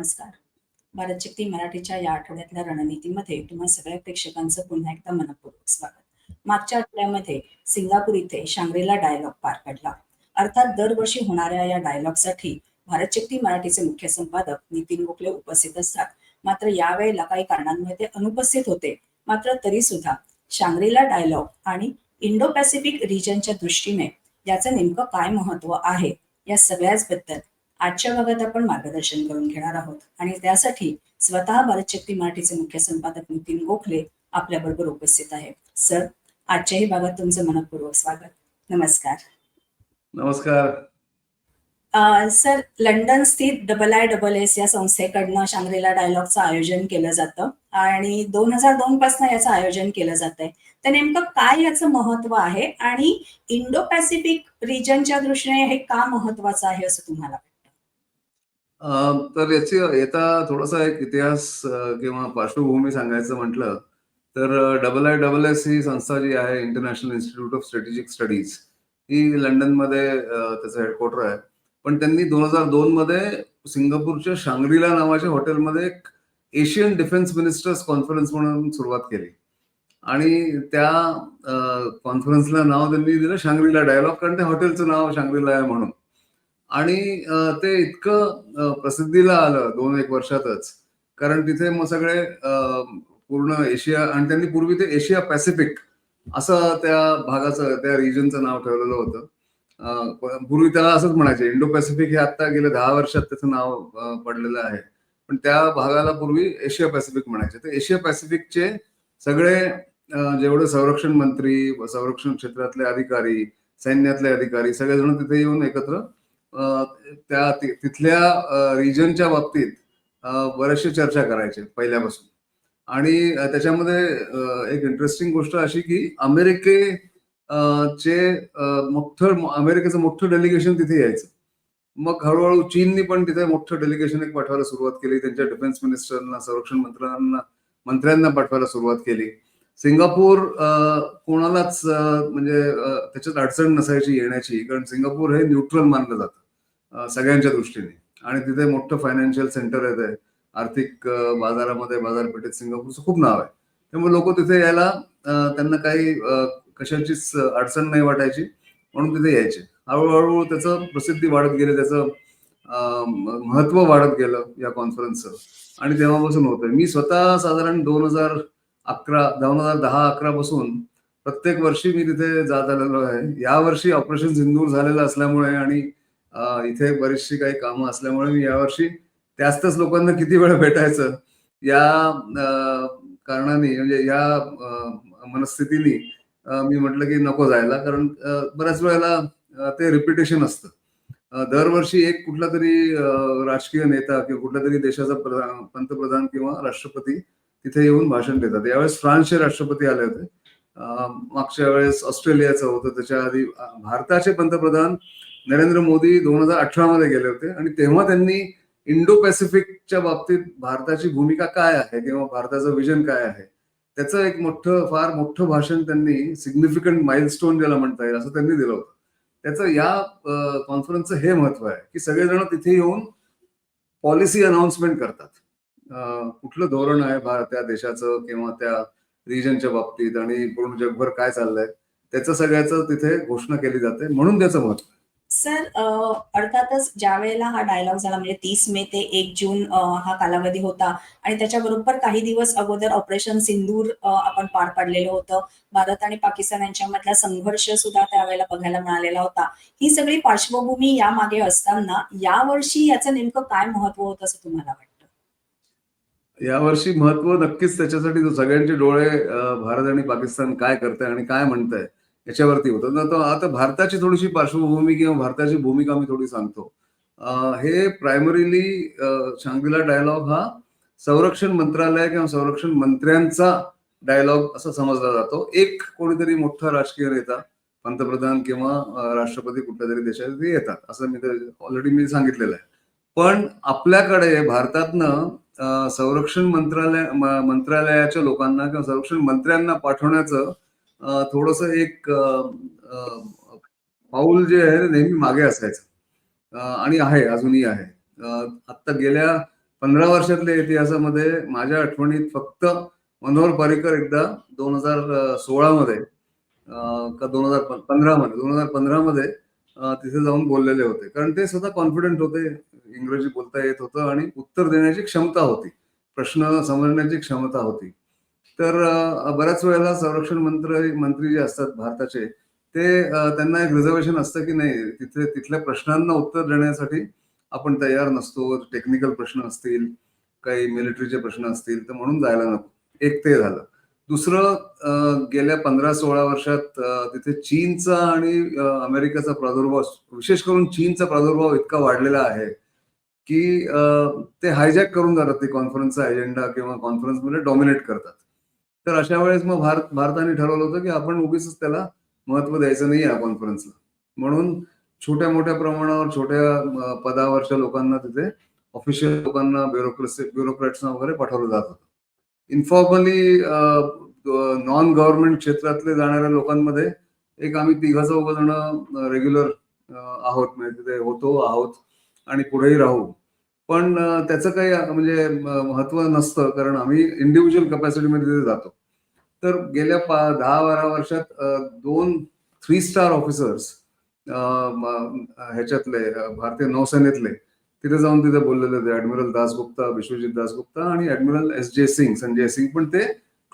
नमस्कार. भारतशक्ती मराठीच्या या आठवड्यातल्या रणनीतीमध्ये तुम्हा सगळ्या प्रेक्षकांचं पुन्हा एकदा मनपूर्वक स्वागत. मागच्या आठवड्यामध्ये सिंगापूर इथे शांग्रीला डायलॉग पार पडला. अर्थात दरवर्षी होणाऱ्या या डायलॉगसाठी भारत भारतशक्ती मराठीचे मुख्य संपादक नितीन गोखले उपस्थित असतात. मात्र यावेळेला काही कारणांमुळे ते अनुपस्थित होते. मात्र तरी सुद्धा शांग्रीला डायलॉग आणि इंडो पॅसिफिक रिजनच्या दृष्टीने याचं नेमकं काय महत्त्व आहे या सगळ्याच बद्दल आजच्या भागात आपण मार्गदर्शन करून घेणार आहोत. आणि त्यासाठी स्वतः भारतशक्ती मराठीचे मुख्य संपादक नितीन गोखले आपल्या बरोबर उपस्थित आहेत. सर आजच्याही भागात तुमचं मनपूर्वक स्वागत. नमस्कार. नमस्कार. सर लंडन स्थित डबल आय डबल एस या संस्थेकडनं शांग्रीला डायलॉगचं आयोजन केलं जातं. आणि दोन हजार दोन पासून याचं आयोजन केलं जात आहे तर नेमकं काय याचं महत्त्व आहे? आणि इंडो पॅसिफिक रिजनच्या दृष्टीने हे का महत्वाचं आहे असं तुम्हाला तर याची येता थोडासा एक इतिहास किंवा पार्श्वभूमी सांगायचं म्हटलं तर डबल आय डबल एस ही संस्था जी आहे international institute of strategic studies ही लंडनमध्ये त्याचं हेडक्वार्टर आहे. पण त्यांनी दोन हजार दोन मध्ये सिंगापूरच्या शांग्रीला नावाच्या हॉटेलमध्ये एक एशियन डिफेन्स मिनिस्टर्स कॉन्फरन्स म्हणून सुरुवात केली. आणि त्या कॉन्फरन्सला नाव त्यांनी दिलं शांग्रीला डायलॉग कारण त्या हॉटेलचं नाव शांग्रीला आहे म्हणून. आणि ते इतकं प्रसिद्धीला आलं दोन एक वर्षातच. कारण तिथे मग सगळे पूर्ण एशिया आणि त्यांनी पूर्वी ते एशिया पॅसिफिक असं त्या भागाचं त्या रिजनचं नाव ठेवलेलं होतं. पूर्वी त्याला असंच म्हणायचे इंडो पॅसिफिक हे आता गेल्या दहा वर्षात त्याचं नाव पडलेलं आहे. पण त्या भागाला पूर्वी एशिया पॅसिफिक म्हणायचे. तर एशिया पॅसिफिकचे सगळे जेवढे संरक्षण मंत्री संरक्षण क्षेत्रातले अधिकारी सैन्यातले अधिकारी सगळेजण तिथे येऊन एकत्र त्या तिथल्या रिजनच्या बाबतीत अं, बरेचसे चर्चा करायचे पहिल्यापासून. आणि त्याच्यामध्ये एक इंटरेस्टिंग गोष्ट अशी की अमेरिके चे मोठं अमेरिकेचं मोठं डेलिगेशन तिथे यायचं. मग हळूहळू चीननी पण तिथे मोठं डेलिगेशन एक पाठवायला सुरुवात केली. त्यांच्या डिफेन्स मिनिस्टरना संरक्षण मंत्र्यांना मंत्र्यांना पाठवायला सुरुवात केली. सिंगापूर कोणालाच म्हणजे त्याच्यात अडचण नसायची येण्याची. कारण सिंगापूर हे न्यूट्रल मानलं जातं. सगळ्यांच्या दृष्टीने. आणि तिथे मोठं फायनान्शियल सेंटर आहे आर्थिक बाजारामध्ये बाजारपेठेत सिंगापूरचं खूप नाव आहे. त्यामुळे लोक तिथे यायला त्यांना काही कशाचीच अडचण नाही वाटायची. म्हणून तिथे यायचे. हळूहळू त्याचं प्रसिद्धी वाढत गेली. त्याचं महत्त्व वाढत गेलं या कॉन्फरन्सचं आणि तेव्हापासून होतं मी स्वतः साधारण दोन हजार अकरा दोन हजार दहा अकरा पासून प्रत्येक वर्षी मी तिथे जात आलेलो आहे. यावर्षी ऑपरेशन सिंदूर झालेलं असल्यामुळे आणि इथे बरीचशी काही कामं असल्यामुळे मी यावर्षी त्याच लोकांना किती वेळ भेटायचं? या कारणाने म्हणजे या मनस्थितीने मी म्हटलं की नको जायला कारण बऱ्याच वेळेला ते रिपिटेशन असतं. दरवर्षी एक कुठला तरी राजकीय नेता किंवा कुठल्या तरी देशाचा पंतप्रधान किंवा राष्ट्रपती तिथे येऊन भाषण देतात. यावेळेस फ्रान्सचे राष्ट्रपती आले होते. मागच्या वेळेस ऑस्ट्रेलियाचं होतं. त्याच्या आधी भारताचे पंतप्रधान नरेंद्र मोदी दोन हजार अठरा मध्ये गेले होते आणि तेव्हा त्यांनी इंडो पॅसिफिकच्या बाबतीत भारताची भूमिका काय आहे किंवा भारताचं विजन काय आहे त्याचं एक मोठं फार मोठं भाषण त्यांनी सिग्निफिकंट माइलस्टोन ज्याला म्हणता येईल असं त्यांनी दिलं होतं त्याचं या कॉन्फरन्सचं हे महत्त्व आहे की सगळेजण तिथे येऊन पॉलिसी अनाउन्समेंट करतात कुठलं धोरण आहे भारत त्या देशाचं किंवा त्या रिजनच्या बाबतीत आणि पूर्ण जगभर काय चाललंय त्याचं सगळ्याचं तिथे घोषणा केली जाते म्हणून त्याचं महत्त्व आहे. सर अर्थातच ज्या वेळेला हा डायलॉग झाला म्हणजे तीस मे ते एक जून हा कालावधी होता आणि त्याच्याबरोबर काही दिवस अगोदर ऑपरेशन सिंदूर आपण पार पाडलेलं होतं. भारत आणि पाकिस्तान यांच्यामधला संघर्ष सुद्धा त्यावेळेला बघायला मिळालेला होता. ही सगळी पार्श्वभूमी यामागे असताना यावर्षी याचं नेमकं काय महत्त्व होतं असं तुम्हाला वाटतं? यावर्षी महत्त्व नक्कीच त्याच्यासाठी सगळ्यांचे डोळे भारत आणि पाकिस्तान काय करतंय आणि काय म्हणतंय. याच्यावरती होतं. तर आता भारताची थोडीशी पार्श्वभूमी किंवा भारताची भूमिका मी थोडी सांगतो. हे प्रायमरीली शांगला डायलॉग हा संरक्षण मंत्रालय किंवा संरक्षण मंत्र्यांचा डायलॉग असा समजला जातो. एक कोणीतरी मोठा राजकीय नेता पंतप्रधान किंवा राष्ट्रपती कुठल्या तरी देशात येतात. असं मी ऑलरेडी मी सांगितलेलं आहे. पण आपल्याकडे भारतातनं संरक्षण मंत्रालय मंत्रालयाच्या लोकांना किंवा संरक्षण मंत्र्यांना पाठवण्याचं थोडस एक पाऊल जे आहे नेहमी मागे असायचं. आणि आहे अजूनही आहे. आत्ता आता गेल्या पंधरा वर्षातल्या इतिहासामध्ये माझ्या आठवणीत फक्त मनोहर पर्रिकर एकदा दोन हजार सोळा मध्ये का दोन हजार पंधरामध्ये दोन हजार पंधरा मध्ये तिथे जाऊन बोललेले होते. कारण ते स्वतः कॉन्फिडंट होते इंग्रजी बोलता येत होतं आणि उत्तर देण्याची क्षमता होती. प्रश्न समजण्याची क्षमता होती. तर बऱ्याच वेळेला संरक्षण मंत्री मंत्री जे असतात भारताचे ते त्यांना एक रिझर्वेशन असतं की नाही तिथे तिथल्या प्रश्नांना उत्तर देण्यासाठी आपण तयार नसतो. टेक्निकल प्रश्न असतील काही मिलिटरीचे प्रश्न असतील तर म्हणून जायला नको. एक ते झालं. दुसरं गेल्या पंधरा सोळा वर्षात तिथे चीनचा आणि अमेरिकेचा प्रादुर्भाव विशेष करून चीनचा प्रादुर्भाव इतका वाढलेला आहे की ते हायजॅक करून जातात. ते कॉन्फरन्सचा एजेंडा किंवा कॉन्फरन्समध्ये डॉमिनेट करतात. तर अशा वेळेस मग भारत भारताने ठरवलं होतं की आपण उगीच त्याला महत्त्व द्यायचं नाही या कॉन्फरन्सला म्हणून छोट्या मोठ्या प्रमाणावर छोट्या पदावरच्या लोकांना तिथे ऑफिशियल लोकांना ब्युरोक्रेसी ब्युरोक्रॅट्सना वगैरे पाठवलं जात होतं. इन्फॉर्मली नॉन गव्हर्नमेंट क्षेत्रातले जाणाऱ्या लोकांमध्ये एक आम्ही तिघा चौघ जण रेग्युलर आहोत. म्हणजे तिथे होतो आहोत आणि पुढेही राहू. पण त्याचं काही म्हणजे महत्त्व नसतं. कारण आम्ही इंडिव्हिज्युअल कपॅसिटीमध्ये तिथे जातो. तर गेल्या पा दहा बारा वर्षात दोन थ्री स्टार ऑफिसर्स ह्याच्यातले भारतीय नौसेनेतले तिथे जाऊन तिथे बोललेले होते ऍडमिरल दासगुप्ता विश्वजित दासगुप्ता आणि ऍडमिरल एस जे सिंग संजय सिंग. पण ते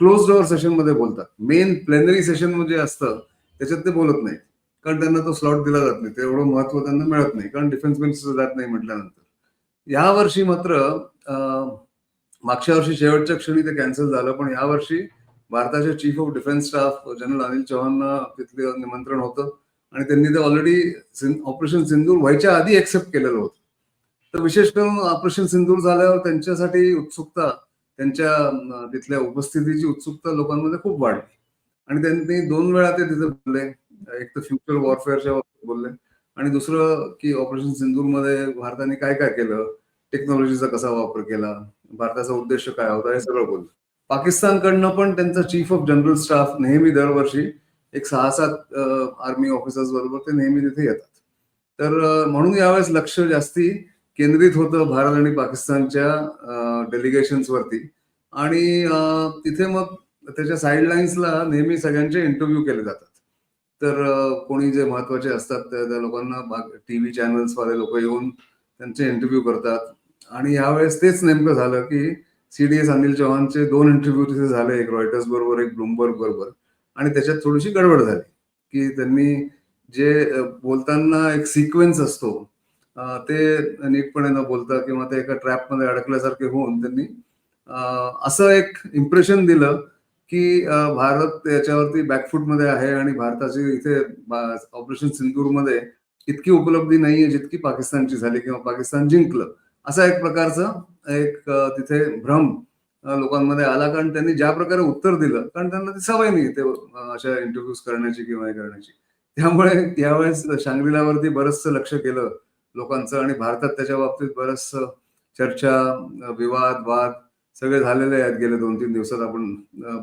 क्लोज डोअर सेशनमध्ये बोलतात. मेन प्लेनरी सेशन जे असतं त्याच्यात ते बोलत नाहीत. कारण त्यांना तो स्लॉट दिला जात नाही. ते एवढं महत्त्व त्यांना मिळत नाही. कारण डिफेन्स मिनिस्टर जात नाही म्हटल्यानंतर. या वर्षी मात्र मागच्या वर्षी शेवटच्या क्षणी ते कॅन्सल झालं. पण या वर्षी भारताचे chief of defence staff general Anil चव्हाणना तिथलं निमंत्रण होतं. आणि त्यांनी ते ऑलरेडी ऑपरेशन सिंदूर व्हायच्या आधी एक्सेप्ट केलेलं होतं. तर विशेष करून ऑपरेशन सिंदूर झाल्यावर त्यांच्यासाठी उत्सुकता त्यांच्या तिथल्या उपस्थितीची उत्सुकता लोकांमध्ये खूप वाढली. आणि त्यांनी दोन वेळा ते तिथे बोलले. एक तर फ्युचर वॉरफेअरच्या बाबतीत बोलले. आणि दुसरं की ऑपरेशन सिंदूरमध्ये भारताने काय काय केलं टेक्नॉलॉजीचा कसा वापर केला? भारताचा उद्देश काय होता? हे सगळं बोललं. पाकिस्तानकडनं पण त्यांचा चीफ ऑफ जनरल स्टाफ नेहमी दरवर्षी एक सहा सात आर्मी ऑफिसर्स बरोबर ते नेहमी तिथे येतात. तर म्हणून यावेळेस लक्ष जास्ती केंद्रित होतं भारत आणि पाकिस्तानच्या डेलिगेशन्स वरती. आणि तिथे मग त्याच्या साईडलाईन्सला नेहमी सगळ्यांचे इंटरव्ह्यू केले जातात. तर कोणी जे महत्त्वाचे असतात त्या लोकांना टीव्ही चॅनल्स वाले लोक येऊन त्यांचे इंटरव्ह्यू करतात. आणि यावेळेस तेच नेमकं झालं की सीडीएस अनिल चौहानचे दोन इंटरव्ह्यू तिथे झाले एक रॉयटर्स बरोबर एक ब्लूमबर्ग बरोबर. आणि त्याच्यात थोडीशी गडबड झाली की त्यांनी जे बोलताना एक सिक्वेन्स असतो ते नीटपणे न बोलता किंवा ते एका ट्रॅपमध्ये अडकल्यासारखे होऊन त्यांनी असं एक इम्प्रेशन दिलं की भारत याच्यावरती बॅकफूटमध्ये आहे आणि भारताची इथे ऑपरेशन सिंदूरमध्ये इतकी उपलब्धी नाहीये जितकी पाकिस्तानची झाली किंवा पाकिस्तान जिंकलं. असा एक प्रकारचा एक तिथे भ्रम लोकांमध्ये आला. कारण त्यांनी ज्या प्रकारे उत्तर दिलं कारण त्यांना ती सवय नाही ते अशा इंटरव्ह्यूज करण्याची किंवा हे करण्याची. त्यामुळे यावेळेस शांग्रिलावरती बरंचसं लक्ष केलं लोकांचं आणि भारतात त्याच्या बाबतीत बरंचसं चर्चा विवाद वाद सगळे झालेले आहेत. गेल्या दोन तीन दिवसात आपण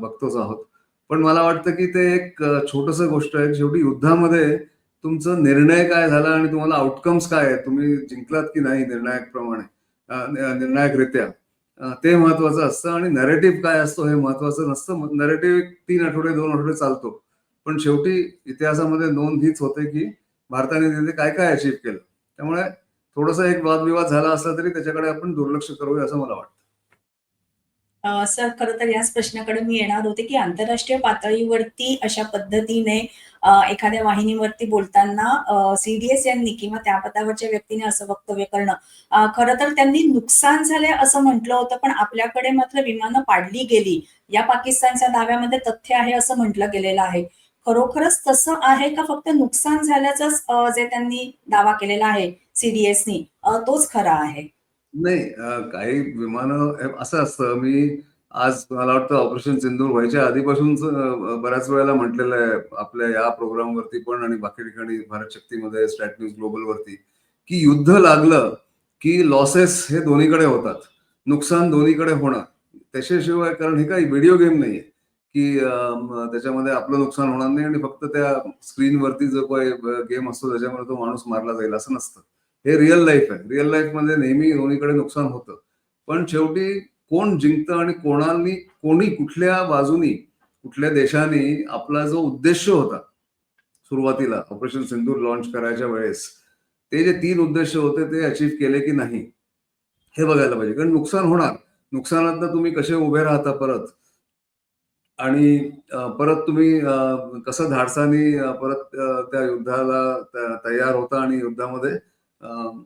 बघतोच आहोत. पण मला वाटतं की ते एक छोटस गोष्ट आहे. शेवटी युद्धामध्ये तुमचं निर्णय काय झाला आणि तुम्हाला आउटकम्स काय आहेत? तुम्ही जिंकलात की नाही निर्णायक प्रमाणे निर्णायकरित्या. ते महत्वाचं असतं आणि नरेटिव्ह काय असतो हे महत्वाचं नसतं. नरेटिव्ह तीन आठवडे दोन आठवडे चालतो. पण शेवटी इतिहासामध्ये नोंद हीच होते की भारताने तिथे काय काय अचीव्ह केलं. त्यामुळे थोडासा एक वादविवाद झाला असला तरी त्याच्याकडे आपण दुर्लक्ष करूया असं मला वाटतं. सर खरं तर याच प्रश्नाकडे मी येणार होते की आंतरराष्ट्रीय पातळीवरती अशा पद्धतीने एखाद्या वाहिनीवरती बोलताना सीडीएस यांनी किंवा त्या पदावरच्या व्यक्तीने असं वक्तव्य करणं खरं तर त्यांनी नुकसान झाले असं म्हटलं होतं पण आपल्याकडे मात्र विमानं पाडली गेली. या पाकिस्तानच्या दाव्यामध्ये तथ्य आहे असं म्हटलं गेलेलं आहे. खरोखरच तसं आहे का फक्त नुकसान झाल्याचंच जे त्यांनी दावा केलेला आहे सीडीएसनी तोच खरा आहे. नाही काही विमान असं असतं मी आज मला वाटतं ऑपरेशन सिंधूर व्हायच्या आधीपासूनच बऱ्याच वेळेला म्हटलेलं आहे आपल्या या प्रोग्राम वरती पण आणि बाकी ठिकाणी भारत शक्तीमध्ये स्टॅट न्यूज ग्लोबल वरती की युद्ध लागलं की लॉसेस हे दोन्हीकडे होतात. नुकसान दोन्हीकडे होणार. त्याच्याशिवाय कारण हे काही व्हिडिओ गेम नाहीये की त्याच्यामध्ये आपलं नुकसान होणार नाही आणि फक्त त्या स्क्रीनवरती जो काही गेम असतो त्याच्यामध्ये तो माणूस मारला जाईल असं नसतं. हे रिअल लाईफ आहे. रिअल लाईफमध्ये नेहमी दोन्हीकडे नुकसान होतं. पण शेवटी कोण जिंकतं आणि कोणानी कोणी कुठल्या बाजूनी कुठल्या देशाने आपला जो उद्देश होता सुरुवातीला ऑपरेशन सिंदूर लॉन्च करायच्या वेळेस ते जे तीन उद्देश होते ते अचीव केले की नाही हे बघायला पाहिजे. कारण नुकसान होणार. नुकसानात तुम्ही कसे उभे राहता परत? आणि परत तुम्ही कसं धाडसाने परत त्या युद्धाला तयार होता आणि युद्धामध्ये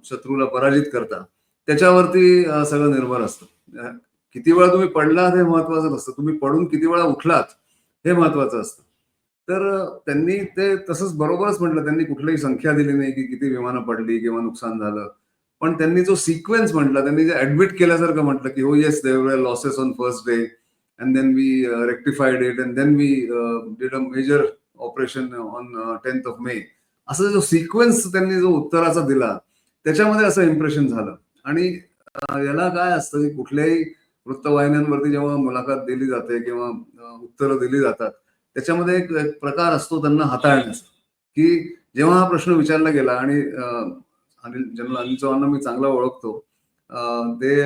शत्रूला पराजित करता त्याच्यावरती सगळं निर्भर असतं. किती वेळा तुम्ही पडलात हे महत्वाचं नसतं. तुम्ही पडून किती वेळा उठलात हे महत्वाचं असतं. तर त्यांनी ते तसंच बरोबरच म्हटलं. त्यांनी कुठलीही संख्या दिली नाही की किती विमानं पडली किंवा नुकसान झालं. पण त्यांनी जो सिक्वेन्स म्हटला त्यांनी जे ऍडमिट केल्यासारखं म्हटलं की हो yes there were losses on first day and then we uh, rectified it and then we uh, did a major operation on uh, 10th of May. असं जो सिक्वेन्स त्यांनी जो उत्तराचा दिला त्याच्यामध्ये असं इम्प्रेशन झालं. आणि याला काय असतं की कुठल्याही वृत्तवाहिन्यांवरती जेव्हा मुलाखत दिली जाते किंवा उत्तरं दिली जातात त्याच्यामध्ये एक प्रकार असतो त्यांना हाताळण्याचा. की जेव्हा हा प्रश्न विचारला गेला आणि अनिल जनरल अनिल चव्हाणला मी चांगला ओळखतो ते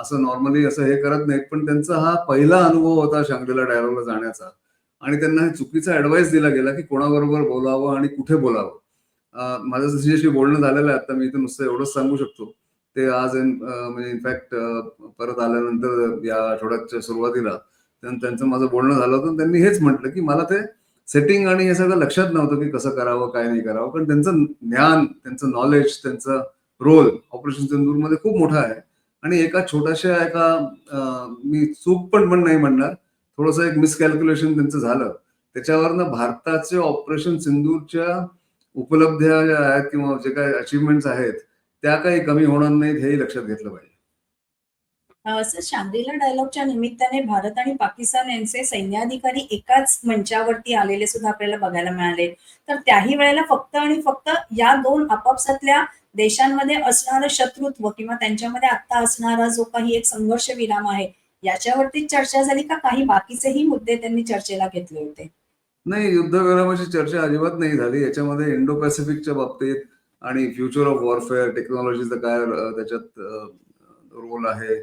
असं नॉर्मली असं हे करत नाहीत पण त्यांचा हा पहिला अनुभव होता शांगलीला डायलॉगला जाण्याचा. आणि त्यांना हे चुकीचा ऍडवाइस दिला गेला की कोणाबरोबर बोलावं आणि कुठे बोलावं. माझं जशी बोलणं झालेलं आहे आता मी इथे नुसतं एवढंच सांगू शकतो. ते आज म्हणजे इनफॅक्ट परत आल्यानंतर या आठवड्याच्या सुरुवातीला त्यांचं माझं बोलणं झालं होतं. त्यांनी हेच म्हटलं की मला ते सेटिंग आणि हे सगळं लक्षात नव्हतं की कसं करावं काय नाही करावं. पण त्यांचं ज्ञान त्यांचं नॉलेज त्यांचं रोल ऑपरेशन सिंदूरमध्ये खूप मोठा आहे. आणि एका छोट्याशा एका मी चूक पण पण नाही म्हणणार. थोडस एक मिसकॅल्क्युलेशन त्यांचं झालं. त्याच्यावरनं भारताचे ऑपरेशन सिंदूरच्या उपलब्ध्या ज्या आहेत किंवा जे काही अचिव्हमेंट्स आहेत त्या काही कमी होणार नाहीत हेही लक्षात घेतलं पाहिजे. अ, सर शांग्रीला डायलॉगच्या निमित्ताने भारत आणि पाकिस्तान यांचे सैन्याधिकारी एकाच मंचावरती आलेले सुद्धा आपल्याला बघायला मिळाले. तर त्याही वेळेला फक्त आणि फक्त या दोन आपापसातल्या देशांमध्ये असणारं शत्रुत्व किंवा त्यांच्यामध्ये आता असणारा जो काही एक संघर्ष विराम आहे याच्यावरती चर्चा झाली का? काही बाकीचेही मुद्दे त्यांनी चर्चेला घेतले होते. नाही युद्धविरामाची चर्चा अजिबात नाही झाली. याच्यामध्ये इंडो पॅसिफिकच्या बाबतीत आणि फ्युचर ऑफ वॉरफेअर टेक्नॉलॉजीचं काय त्याच्यात रोल आहे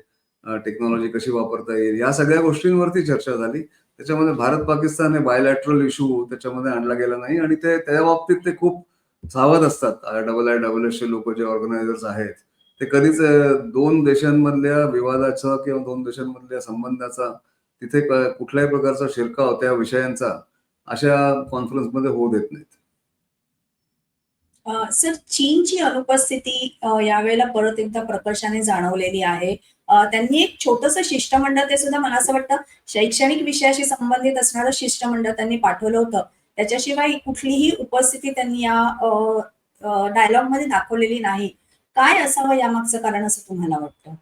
टेक्नॉलॉजी कशी वापरता येईल या सगळ्या गोष्टींवरती चर्चा झाली. त्याच्यामध्ये भारत पाकिस्तान हे बायलॅटरल इश्यू त्याच्यामध्ये आणला गेला नाही आणि ते त्या बाबतीत ते खूप सावध असतात. डबल आय डबल एसचे लोक जे ऑर्गनायझर्स आहेत ते कधीच दोन देशांमधल्या विवादाचा किंवा दोन देशांमधल्या संबंधाचा तिथे कुठल्याही प्रकारचा शिरकाव त्या विषयांचा अशा कॉन्फरन्समध्ये होऊ देत नाहीत. सर चीनची अनुपस्थिती यावेळेला परत एकदा प्रकर्षाने जाणवलेली आहे. त्यांनी एक छोटस शिष्टमंडळ ते सुद्धा मला असं वाटतं शैक्षणिक विषयाशी संबंधित असणारं शिष्टमंडळ त्यांनी पाठवलं होतं. त्याच्याशिवाय कुठलीही उपस्थिती त्यांनी या डायलॉगमध्ये दाखवलेली नाही. काय असावं यामागचं कारण असं तुम्हाला वाटतं?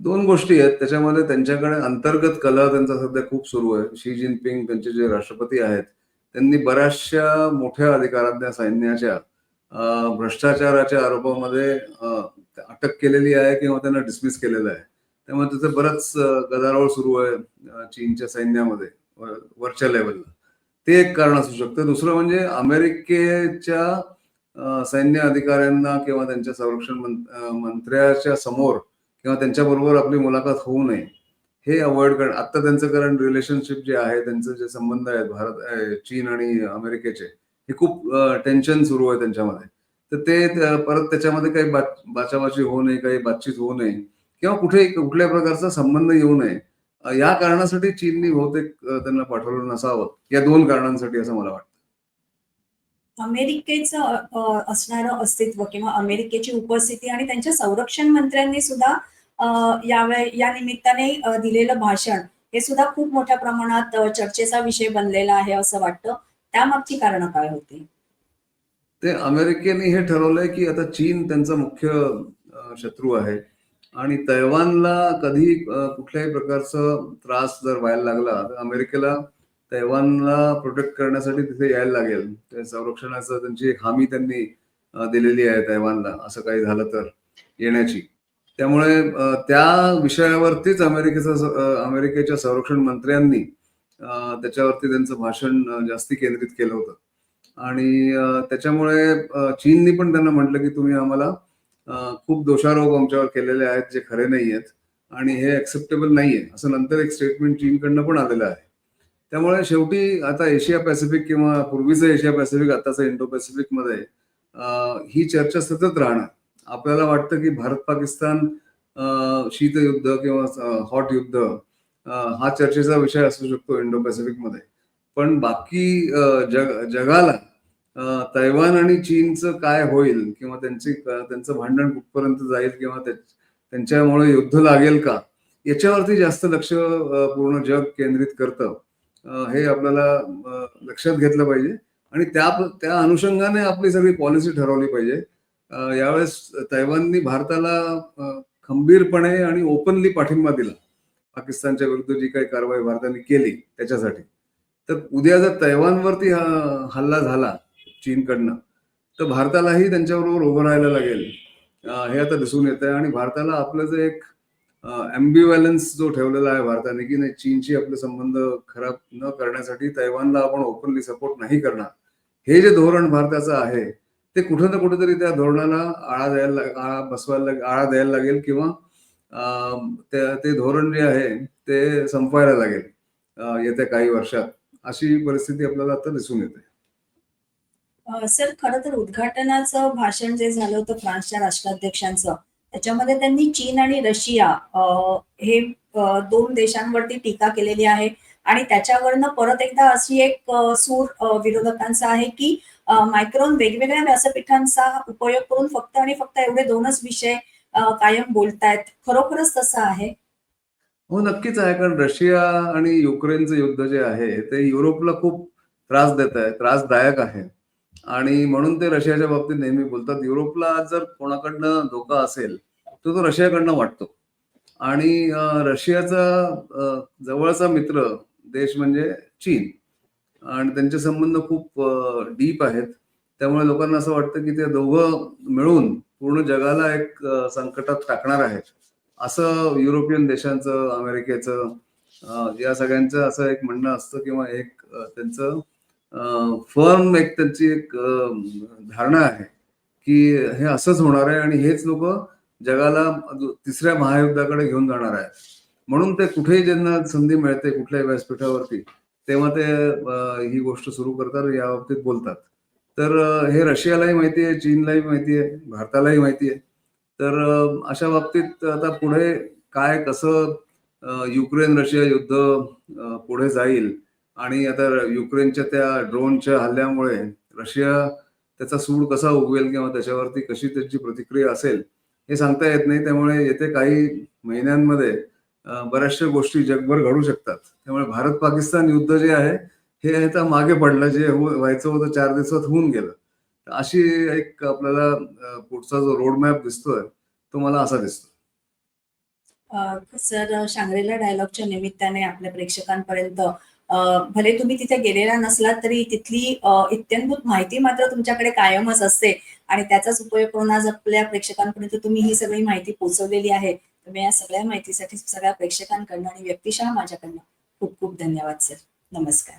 दोन गोष्टी आहेत. त्याच्यामध्ये त्यांच्याकडे अंतर्गत कला त्यांचा सध्या खूप सुरू आहे. शी जिनपिंग त्यांचे जे राष्ट्रपती आहेत त्यांनी बऱ्याचशा मोठ्या अधिकारांच्या सैन्याच्या भ्रष्टाचाराच्या आरोपामध्ये अटक केलेली आहे किंवा त्यांना डिसमिस केलेलं आहे. त्यामुळे तिथे बरंच गदारोळ सुरू आहे चीनच्या सैन्यामध्ये वरच्या लेवलला ते एक कारण असू शकतं. दुसरं म्हणजे अमेरिकेच्या सैन्य अधिकाऱ्यांना किंवा त्यांच्या संरक्षण मंत्र्याच्या समोर किंवा त्यांच्याबरोबर आपली मुलाखत होऊ नये. हे अवॉइड करणं आता त्यांचं कारण रिलेशनशिप जे आहे त्यांचं जे संबंध आहेत भारत चीन आणि अमेरिकेचे हे खूप टेन्शन सुरू आहे त्यांच्यामध्ये. तर ते परत त्याच्यामध्ये काही बाचाबाची होऊ नये काही बातचीत होऊ नये किंवा कुठे कुठल्या प्रकारचा संबंध येऊ नये या कारणासाठी चीननी बहुतेक त्यांना पाठवलं नसावं. या दोन कारणांसाठी असं मला वाटतं. अमेरिकेचं असणारं अस्तित्व किंवा अमेरिकेची उपस्थिती आणि त्यांच्या संरक्षण मंत्र्यांनी सुद्धा यावे या निमित्ताने दिलेलं भाषण हे सुद्धा खूप मोठ्या प्रमाणात चर्चेचा विषय बनलेला आहे असं वाटतं. त्यामागची कारण काय होती? ते अमेरिकेने हे ठरवलंय की आता चीन त्यांचा मुख्य शत्रू आहे. आणि तैवानला कधी कुठल्याही प्रकारचा त्रास जर व्हायला लागला तर अमेरिकेला तैवानला प्रोटेक्ट करण्यासाठी तिथे यायला लागेल. त्या संरक्षणाचं त्यांची एक हमी त्यांनी दिलेली आहे तैवानला असं काही झालं तर येण्याची. त्यामुळे त्या विषयावरतीच अमेरिकेचा अमेरिकेच्या संरक्षण मंत्र्यांनी त्याच्यावरती त्यांचं भाषण जास्ती केंद्रित केलं होतं. आणि त्याच्यामुळे चीननी पण त्यांना म्हटलं की तुम्ही आम्हाला खूप दोषारोप आमच्यावर केलेले आहेत जे खरे नाही आहेत आणि हे ऍक्सेप्टेबल नाहीये. असं नंतर एक स्टेटमेंट चीनकडनं पण आलेलं आहे. त्यामुळे शेवटी आता एशिया पॅसिफिक किंवा पूर्वीचं एशिया पॅसिफिक आताचं इंडो पॅसिफिकमध्ये ही चर्चा सतत राहणार. आपल्याला वाटतं की भारत पाकिस्तान शीतयुद्ध किंवा हॉट युद्ध हा चर्चेचा विषय असू शकतो इंडो पॅसिफिकमध्ये. पण बाकी जग जगाला तैवान आणि चीनचं काय होईल किंवा त्यांची त्यांचं भांडण कुठपर्यंत जाईल किंवा त्यांच्यामुळे युद्ध लागेल का? याच्यावरती जास्त लक्ष पूर्ण जग केंद्रित करतं. हे आपल्याला लक्षात घेतलं पाहिजे. आणि त्या त्या अनुषंगाने आपली सगळी पॉलिसी ठरवली पाहिजे. यावेळेस तैवाननी भारताला खंबीरपणे आणि ओपनली पाठिंबा दिला. पाकिस्तानच्या विरुद्ध जी काही कारवाई भारताने केली त्याच्यासाठी. तर उद्या जर तैवानवरती हा हल्ला झाला चीनकडनं तर भारतालाही त्यांच्याबरोबर उभं राहायला लागेल. हे आता दिसून येत आहे आणि भारताला आपलं जे एक अम्बिव्हॅलन्स जो ठेवलेला आहे भारताने की नाही चीनशी आपले संबंध खराब न करण्यासाठी तैवानला आपण ओपनली सपोर्ट नाही करणार. हे जे धोरण भारताचं आहे ते कुठं ना कुठेतरी त्या धोरणाला आळा द्यायला आळा बसवायला आळा द्यायला लागेल किंवा ते धोरण जे आहे ते संपवायला लागेल येत्या काही वर्षात. अशी परिस्थिती आपल्याला आता दिसून येते. सर खर तर उद्घाटनाचं भाषण जे झालं होतं फ्रान्सच्या राष्ट्राध्यक्षांचं त्याच्यामध्ये त्यांनी चीन आणि रशिया हे दोन देशांवरती टीका केलेली आहे. आणि त्याच्यावरनं परत एकदा अशी एक सूर विरोधकांचा आहे की मायक्रोन वेगवेगळ्या व्यासपीठांचा उपयोग करून फक्त आणि फक्त एवढे दोनच विषय कायम बोलतायत. खरोखरच तसं आहे? हो नक्कीच आहे. कारण रशिया आणि युक्रेनचं युद्ध जे आहे ते युरोपला खूप त्रास देत आहे त्रासदायक आहे. आणि म्हणून ते रशियाच्या बाबतीत नेहमी बोलतात. युरोपला जर कोणाकडनं धोका असेल तर तो रशियाकडनं वाटतो. आणि रशियाचा जवळचा मित्र देश म्हणजे चीन. आणि त्यांचे संबंध खूप डीप आहेत. त्यामुळे लोकांना असं वाटतं की ते दोघं मिळून पूर्ण जगाला एक संकटात टाकणार आहेत. असं युरोपियन देशांचं अमेरिकेचं या सगळ्यांचं असं एक म्हणणं असतं किंवा एक त्यांचं फर्म एक त्यांची एक धारणा आहे की हे असंच होणार आहे आणि हेच लोक जगाला तिसऱ्या महायुद्धाकडे घेऊन जाणार आहे म्हणून ते कुठेही ज्यांना संधी मिळते कुठल्याही व्यासपीठावरती तेव्हा ते ही गोष्ट सुरू करतात या बाबतीत बोलतात. तर हे रशियालाही माहिती आहे चीनलाही माहिती आहे भारतालाही माहिती आहे. तर अशा बाबतीत आता पुढे काय कसं युक्रेन रशिया युद्ध पुढे जाईल आणि आता युक्रेनच्या त्या ड्रोनच्या हल्ल्यामुळे रशिया त्याचा सूड कसा उगवेल किंवा त्याच्यावरती कशी त्याची प्रतिक्रिया असेल हे सांगता येत नाही. त्यामुळे येथे काही महिन्यांमध्ये बऱ्याचशा गोष्टी जगभर घडू शकतात. त्यामुळे भारत पाकिस्तान युद्ध जे आहे हे आता मागे पडलं जे हो, व्हायचं होतं चार दिवसात होऊन गेलं. तर अशी एक आपल्याला पुढचा जो रोड मॅप दिसतोय तो मला असा दिसतो सर शांग्रीला डायलॉगच्या निमित्ताने आपल्या प्रेक्षकांपर्यंत भले तुम्ही तिथे गेलेला नसलात तरी तिथली इत्यंभूत माहिती मात्र तुमच्याकडे कायमच असते. आणि त्याचाच उपयोग करून आज आपल्या प्रेक्षकांपर्यंत तुम्ही ही सगळी माहिती पोहोचवलेली आहे. तुम्ही या सगळ्या माहितीसाठी सगळ्या प्रेक्षकांकडनं आणि व्यक्तिशः माझ्याकडनं खूप खूप धन्यवाद सर. नमस्कार.